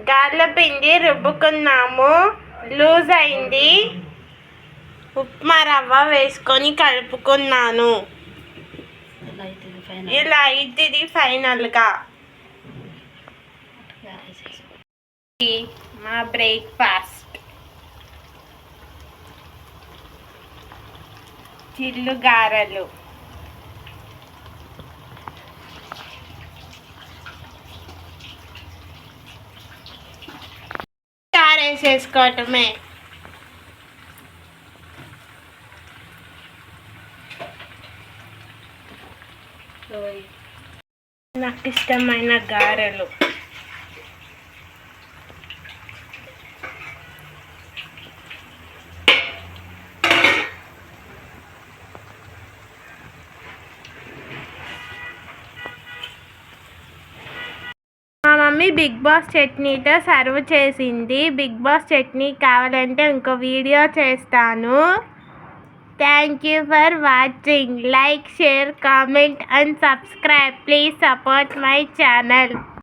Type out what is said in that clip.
గార్ల పిండి రుబ్బుకున్నాము. లూజ్ అయింది. ఉప్మా రవ్వ వేసుకొని కలుపుకున్నాను. ఇలా ఇది ఫైనల్గా. మా బ్రేక్ఫాస్ట్. చిల్లు గారెలు. చేసుకోవటమే. నాకు ఇష్టమైన గారెలు. మమ్మీ బిగ్ బాస్ చట్నీతో సర్వ్ చేసింది. బిగ్ బాస్ చట్నీ కావాలంటే ఇంకో వీడియో చేస్తాను. Thank you for watching like share comment and subscribe please support my channel